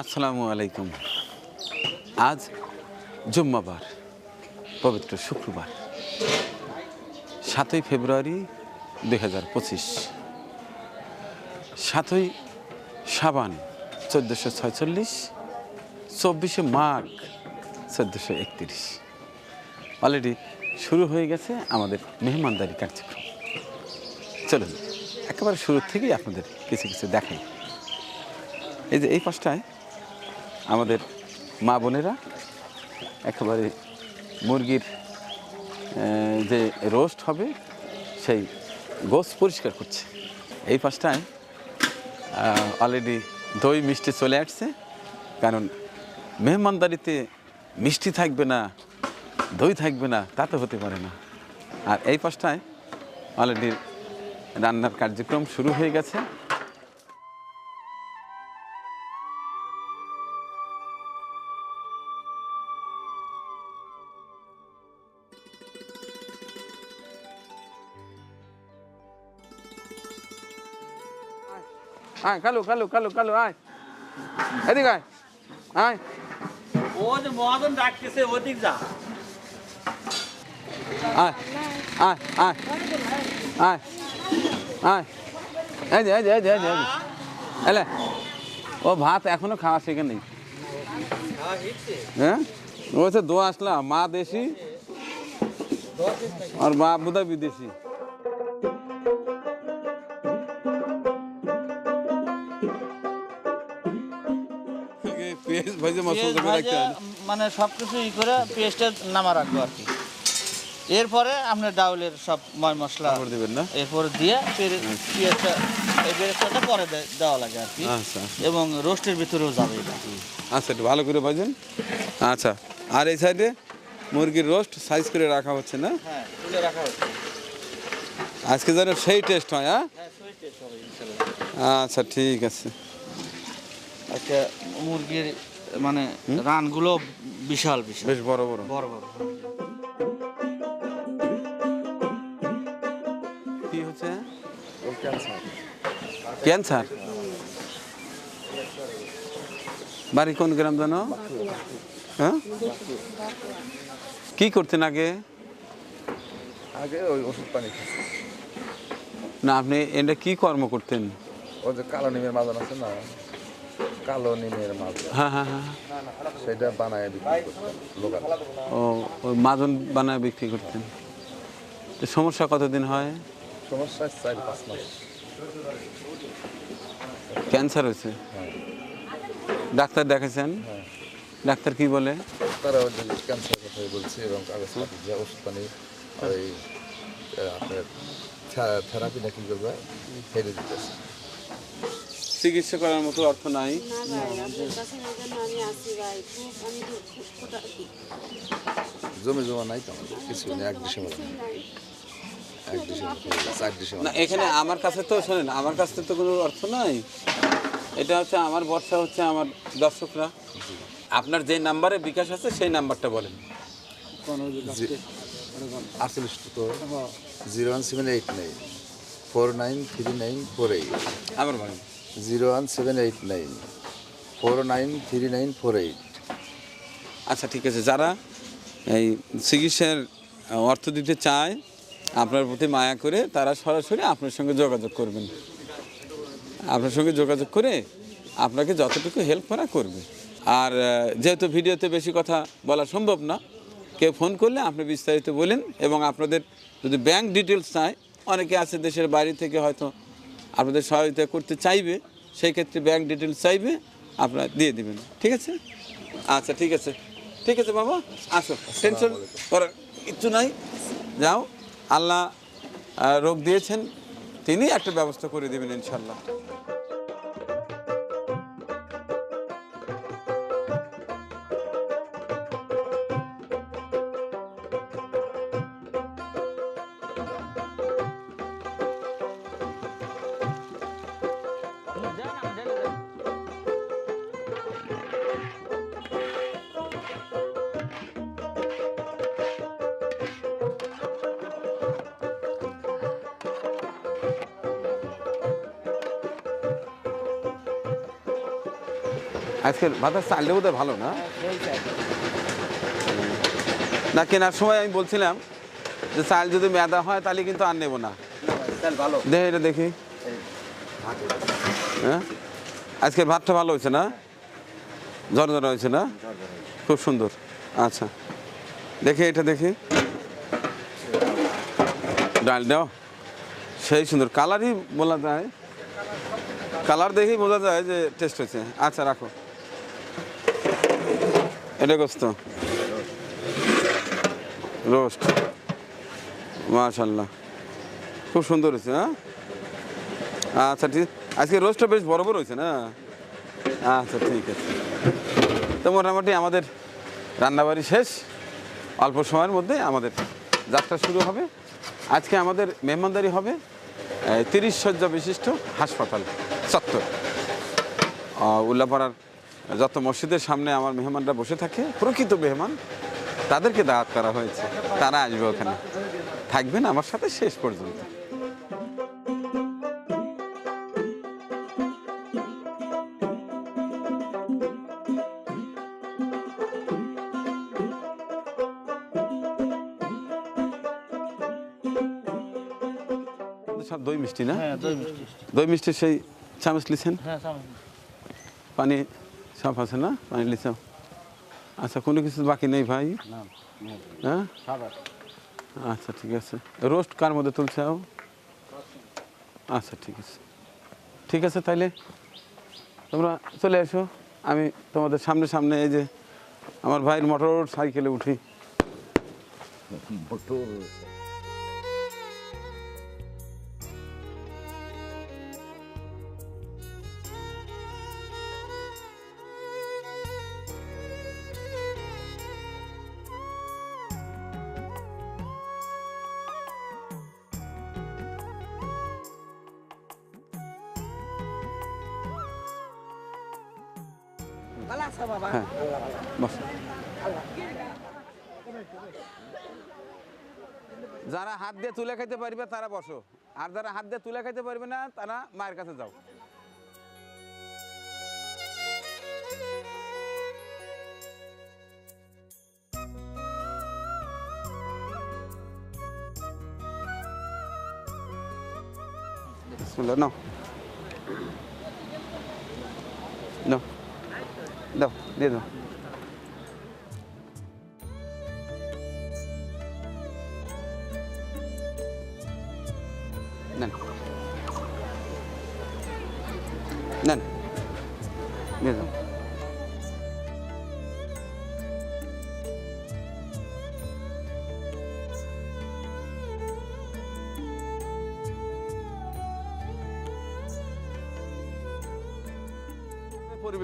আসসালামু আলাইকুম। আজ জুম্মাবার পবিত্র শুক্রবার সাতই ফেব্রুয়ারি দুই সাতই সাবান চোদ্দোশো ছয়চল্লিশ, চব্বিশে মাঘ চোদ্দোশো একত্রিশ। অলরেডি শুরু হয়ে গেছে আমাদের মেহমানদারি কার্যক্রম। চলুন, একেবারে শুরু থেকেই আপনাদের কিছু কিছু দেখাই। এই যে এই পাশটায় আমাদের মা বোনেরা একেবারে মুরগির যে রোস্ট হবে, সেই গোস পরিষ্কার করছে। এই পাশটায় অলরেডি দই মিষ্টি চলে আসছে। কারণ মেহমানদারিতে মিষ্টি থাকবে না, দই থাকবে না, তা তো হতে পারে না। আর এই পাশটায় অলরেডি রান্নার কার্যক্রম শুরু হয়ে গেছে। আয় কালু কালু কালু কালু আয় এদিকে আয় আয় ও যে মহাজন ডাকতেছে ওদিক যা। আয় আয় আয় আয় আয় এই যে এই যে এই যে এই যে এলে ও ভাত এখনও খাওয়া শেখে নেই। হ্যাঁ? ও হচ্ছে দো আসলাম মা দেশি আর বাপ বুধা বিদেশি। ভেজে মশলা করে রাখতে হয় মানে সব কিছু ই করে পেঁয়াজটা নামা রাখব আর কি। এরপরে আপনি ডাউলের সব ময় মশলা দেবেন না? এরপরে দিয়ে পেরে- পেঁয়াজটা এই বেরেস্তাটা পরে দেওয়া লাগে আর কি। আচ্ছা। এবং রোস্টের ভিতরেও যাবে এটা। আচ্ছা একটু ভালো করে ভাজেন। আচ্ছা আর এই সাইডে মুরগির রোস্ট সাইজ করে রাখা হচ্ছে না? হ্যাঁ তুলে রাখা হচ্ছে। আজকে যেন সেই টেস্ট হয় হ্যাঁ? হ্যাঁ আচ্ছা ঠিক আছে। আচ্ছা মুরগির মানে রানগুলো বিশাল বিশাল। বেশ বড় বড়। বড় বড়। কি হচ্ছে? ক্যান্সার? বাড়ি কোন গ্রাম জানো? হ্যাঁ? কি করতেন আগে? আগে ওই ওষুধ পানি না আপনি এটা কি কর্ম করতেন? ওই যে কালো নিমের মাজন আছে না? কালো নিমের মাজন হ্যাঁ হ্যাঁ হ্যাঁ। সেটা বানায় বিক্রি লোকাল। ও ওই মাজন বানায় বিক্রি করতেন। তো সমস্যা কতদিন হয়? সমস্যা চার পাঁচ মাস। ক্যান্সার হয়েছে? হ্যাঁ। ডাক্তার দেখেছেন হ্যাঁ। ডাক্তার কি বলে? তারা ক্যান্সার কথাই বলছে এবং দিয়ে ওষুধ পানি ওই আপনার থেরাপি করবে হেরে দিতেছে। চিকিৎসা করার মতো অর্থ নাই। জমি জমা নাই তো আমাদের কিছু নেই এক ডিসেম্বর না এখানে আমার কাছে তো শোনেন আমার কাছে তো কোনো অর্থ নাই। এটা হচ্ছে আমার ভরসা হচ্ছে আমার দর্শকরা। আপনার যে নাম্বারে বিকাশ আছে সেই নাম্বারটা বলেন। আটচল্লিশ তো। Zero one seven eight nine four nine three nine four eight. আবার বলেন। Zero one seven eight nine, four nine three nine four eight. আচ্ছা ঠিক আছে। যারা এই চিকিৎসার অর্থ দিতে চায়, আপনার প্রতি মায়া করে তারা সরাসরি আপনার সঙ্গে যোগাযোগ করবেন। আপনার সঙ্গে যোগাযোগ করে আপনাকে যতটুকু হেল্প করা করবে। আর যেহেতু ভিডিওতে বেশি কথা বলা সম্ভব না, কেউ ফোন করলে আপনি বিস্তারিত বলেন এবং আপনাদের যদি ব্যাংক ডিটেলস চায়, অনেকে আছে দেশের বাইরে থেকে হয়তো আপনাদের সহায়তা করতে চাইবে সেই ক্ষেত্রে ব্যাংক ডিটেলস চাইবে আপনারা দিয়ে দেবেন। ঠিক আছে? আচ্ছা ঠিক আছে। ঠিক আছে বাবা আসো। টেনশন করার কিচ্ছু নাই। যাও আল্লাহ রোগ দিয়েছেন তিনি একটা ব্যবস্থা করে দেবেন ইনশাল্লাহ আজকের ভাতের চালটা বোধহয় ভালো না? না কেনার সময় আমি বলছিলাম যে চাল যদি মেদা হয় তাহলে কিন্তু আর নেব না। দেখে এটা দেখি। হ্যাঁ? আজকের ভাতটা ভালো হয়েছে না? ঝর হয়েছে না? খুব সুন্দর। আচ্ছা। দেখি এটা দেখি। ডাল ডালটাও সেই সুন্দর। কালারই বলা যায়। কালার দেখেই বোঝা যায় যে টেস্ট হয়েছে। আচ্ছা রাখো। এটা গোস্ত রোস্ট। মাশাল্লাহ খুব সুন্দর হয়েছে হ্যাঁ? আচ্ছা ঠিক আজকে রোস্টটা বেশ বড় বড় হয়েছে না? আচ্ছা ঠিক আছে। তো মোটামুটি আমাদের রান্নাবাড়ি শেষ। অল্প সময়ের মধ্যে আমাদের যাত্রা শুরু হবে। আজকে আমাদের মেহমানদারি হবে তিরিশ শয্যা বিশিষ্ট হাসপাতাল চত্বর। উল্লাপাড়ার যত মসজিদের সামনে আমার মেহমানরা বসে থাকে প্রকৃত মেহমান তাদেরকে দাওয়াত করা হয়েছে। তারা আসবে ওখানে। থাকবেন আমার সাথে শেষ পর্যন্ত। দই মিষ্টি না? হ্যাঁ দই মিষ্টি। সেই চামচ লিছেন? হ্যাঁ পানি সাফ আছে না? পানি লিচাও আচ্ছা কোনো কিছু বাকি নেই ভাই? হ্যাঁ? আচ্ছা ঠিক আছে। রোস্ট কার মধ্যে তুলছে আচ্ছা ঠিক আছে। ঠিক আছে তাইলে। তোমরা চলে এসো। আমি তোমাদের সামনে সামনে এই যে আমার ভাইয়ের মোটর সাইকেলে উঠি। মোটর হ্যাঁ যারা হাত দিয়ে তুলে খাইতে পারবে, তারা বসো। আর যারা হাত দিয়ে তুলে খাইতে পারবে না, তারা মায়ের কাছে যাও। নাও। দাও দিয়ে দাও।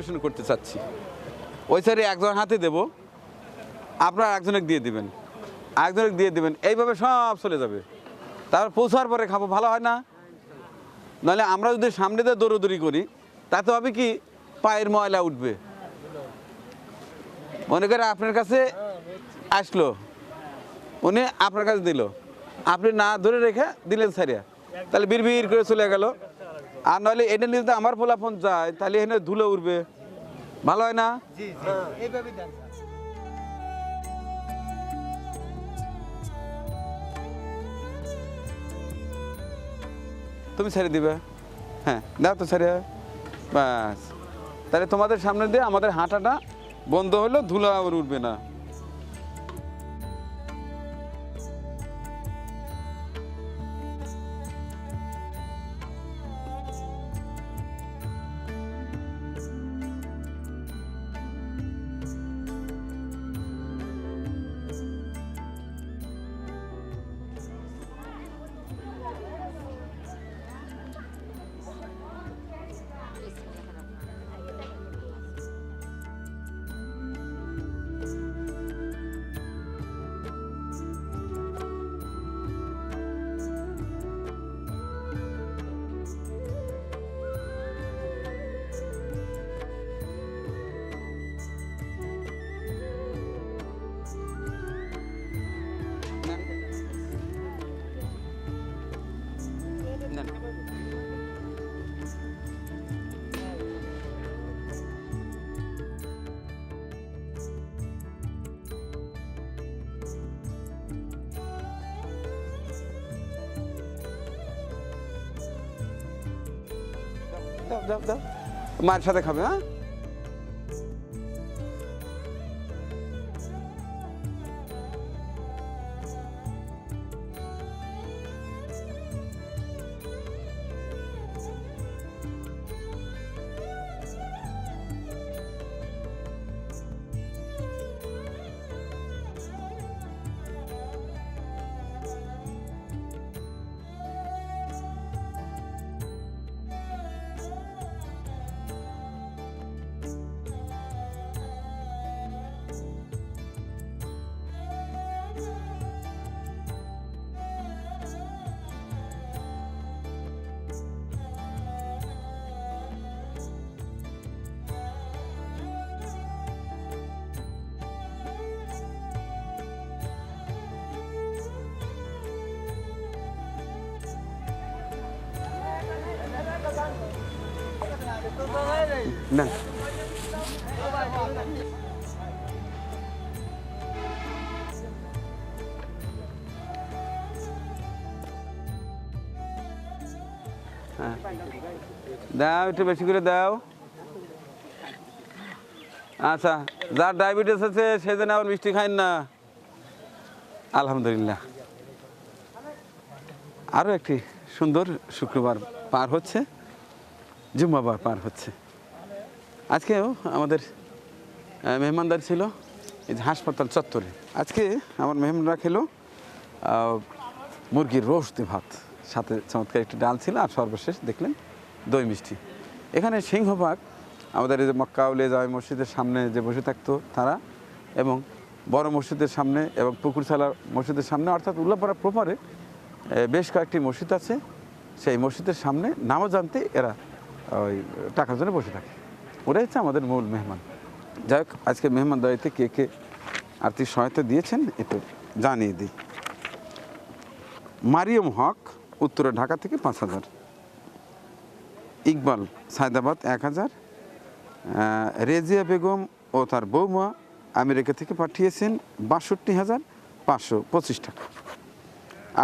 পরিবেশন করতে চাচ্ছি। ওই সাইডে একজন হাতে দেব, আপনার একজনের দিয়ে দিবেন। একজনের দিয়ে দিবেন, এইভাবে সব চলে যাবে। তারপর পৌঁছার পরে খাব, ভালো হয় না। নাহলে আমরা যদি সামনে দিয়ে দৌড়দৌড়ি করি, তাতে হবে কি, পায়ের ময়লা উঠবে। মনে করে আপনার কাছে আসলো, উনি আপনার কাছে দিল। আপনি না ধরে রেখে দিলেন সারিয়া তাহলে বিড় করে চলে গেল। আর নইলে এটা নিয়ে যদি আমার ফোলাফোন যায় তাহলে এখানে ধুলো উঠবে ভালো হয় না? তুমি ছেড়ে দিবে। হ্যাঁ দাও তো ছেড়ে। ব্যাস। তাহলে তোমাদের সামনে দিয়ে আমাদের হাঁটাটা বন্ধ হলো ধুলো আবার উঠবে না। দাও দাও দাও। মায়ের সাথে খাবে হ্যাঁ? না। হ্যাঁ। দাও, একটু বেশি করে দাও। আচ্ছা যার ডায়াবেটিস আছে সেদিন আবার মিষ্টি খাইন না। আলহামদুলিল্লাহ। আরও একটি সুন্দর শুক্রবার পার হচ্ছে, জুম্মাবার পার হচ্ছে। আজকেও আমাদের মেহমানদার ছিল, এই যে হাসপাতাল চত্বরে। আজকে আমার মেহমানরা খেলো মুরগির রোস্ট ভাত। সাথে চমৎকার একটি ডাল ছিল, আর সর্বশেষ দেখলেন দই মিষ্টি। এখানে সিংহভাগ, আমাদের এই যে মক্কাউলে জামে মসজিদের সামনে যে বসে থাকতো তারা, এবং বড় মসজিদের সামনে এবং পুকুরসালা মসজিদের সামনে, অর্থাৎ উল্লাপাড়া প্রপারে বেশ কয়েকটি মসজিদ আছে। সেই মসজিদের সামনে নামাজ জানতে এরা, ওই, টাকার জন্য বসে থাকে। ওরাই হচ্ছে আমাদের মূল মেহমান। যাই হোক, আজকে মেহমান দায়িত্বে কে কে আর্থিক সহায়তা দিয়েছেন একটু জানিয়ে দিই। মারিয়ম হক, উত্তরে, ঢাকা থেকে পাঁচ হাজার। ইকবাল, সায়দাবাদ এক হাজার। রেজিয়া বেগম ও তার বৌমা আমেরিকা থেকে পাঠিয়েছেন বাষট্টি হাজার পাঁচশো পঁচিশ টাকা।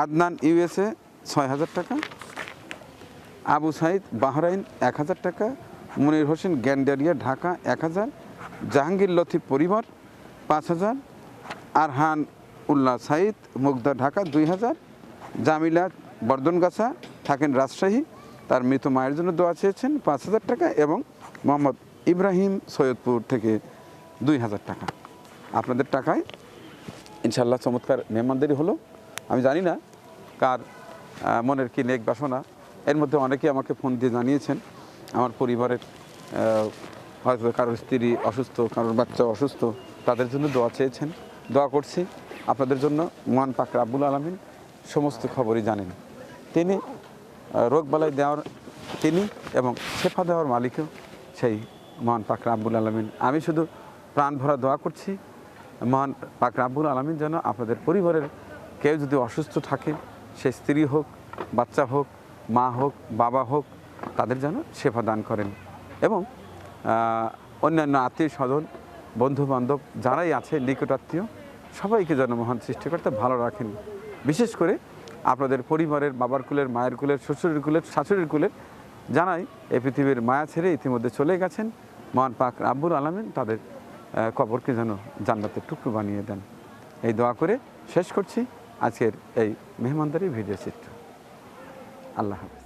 আদনান, ইউএসএ ছয় হাজার টাকা। আবু সাইদ, বাহরাইন এক হাজার টাকা। মনির হোসেন, গ্যান্ডারিয়া, ঢাকা, এক হাজার, জাহাঙ্গীর লতিফ পরিবার, পাঁচ হাজার, আরহান উল্লাহ সাইদ, মুগদা ঢাকা, দুই হাজার, জামিলা বর্ধনগাছা থাকেন রাজশাহী, তার মৃত মায়ের জন্য দোয়া চেয়েছেন পাঁচ হাজার টাকা এবং মোহাম্মদ ইব্রাহিম সৈয়দপুর থেকে দুই হাজার টাকা। আপনাদের টাকায় ইনশাল্লাহ চমৎকার মেহমানদারি হলো। আমি জানি না কার মনের কি নেক বাসনা, এর মধ্যে অনেকে আমাকে ফোন দিয়ে জানিয়েছেন। আমার পরিবারের হয়তো কারোর স্ত্রী অসুস্থ, কারোর বাচ্চা অসুস্থ, তাদের জন্য দোয়া চেয়েছেন। দোয়া করছি আপনাদের জন্য, মহান পাক আব্বুল আলমিন সমস্ত খবরই জানেন। তিনি রোগবালাই দেওয়ার তিনি এবং শেফা দেওয়ার মালিকও সেই মহান পাক আব্বুল আলমিন। আমি শুধু প্রাণ ভরা দোয়া করছি, মহান পাক রাব্বুল আলমিন যেন আপনাদের পরিবারের কেউ যদি অসুস্থ থাকে, সে স্ত্রী হোক, বাচ্চা হোক, মা হোক, বাবা হোক তাদের যেন সেবা দান করেন। এবং অন্যান্য আত্মীয় স্বজন বন্ধু বান্ধব যারাই আছে, নিকটাত্মীয়, সবাইকে যেন মহান সৃষ্টিকর্তা ভালো রাখেন। বিশেষ করে আপনাদের পরিবারের বাবার কুলের, মায়ের কুলের, শ্বশুরের কুলের, শাশুড়ির কুলের জানাই এই পৃথিবীর মায়া ছেড়ে ইতিমধ্যে চলে গেছেন, মহান পাক রাব্বুল আলমিন তাদের কবরকে যেন জান্নাতের টুকরো বানিয়ে দেন। এই দোয়া করে শেষ করছি। আজকের এই মেহমানদারি ভিডিও চিত্র। আল্লাহ হাফেজ।